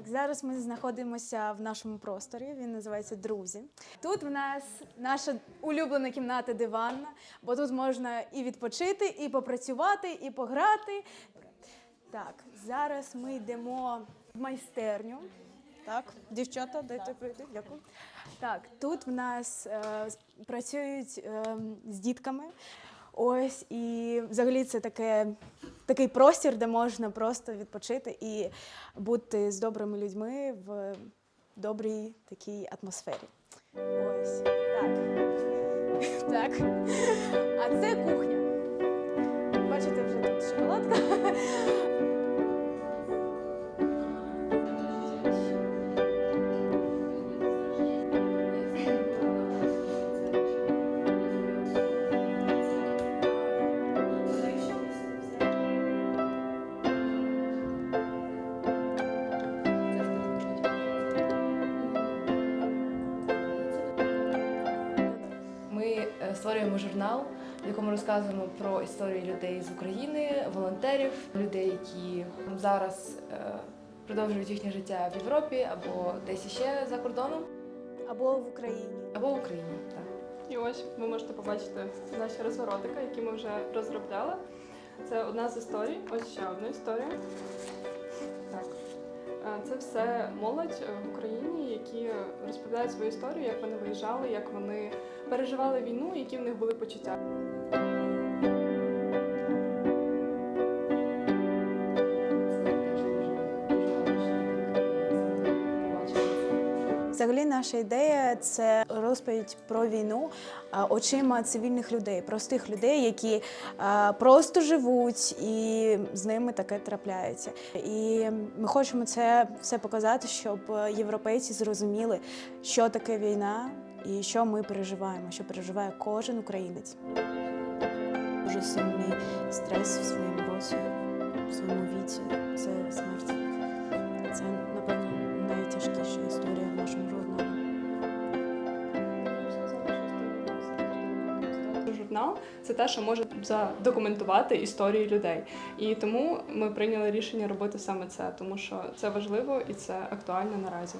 Так, зараз ми знаходимося в нашому просторі. Він називається Друзі. Тут в нас наша улюблена кімната диванна, бо тут можна і відпочити, і попрацювати, і пограти. Так, зараз ми йдемо в майстерню. Так, дівчата, дайте прийти. Дякую. Так, тут в нас е, працюють е, з дітками. Ось і взагалі це таке, такий простір, де можна просто відпочити і бути з добрими людьми в добрій такій атмосфері. Ось так. Так. А це кухня. Створюємо журнал, в якому розказуємо про історії людей з України, волонтерів, людей, які зараз е, продовжують їхнє життя в Європі або десь іще за кордоном, Або в Україні. або в Україні. Так. І ось ви можете побачити наші розворотики, які ми вже розробляли. Це одна з історій. Ось ще одна історія. Це все молодь е, в Україні, які розповідають свою історію, як вони виїжджали, як вони переживали війну, які в них були почуття. Взагалі, наша ідея це розповідь про війну очима цивільних людей, простих людей, які просто живуть, і з ними таке трапляється. І ми хочемо це все показати, щоб європейці зрозуміли, що таке війна і що ми переживаємо, що переживає кожен українець. Дуже сильний стрес в своєму році, в своєму віці це смерть. Це, напевно, найтяжкіша історія Журнал це те, що може задокументувати історії людей. І тому ми прийняли рішення робити саме це, тому що це важливо і це актуально наразі.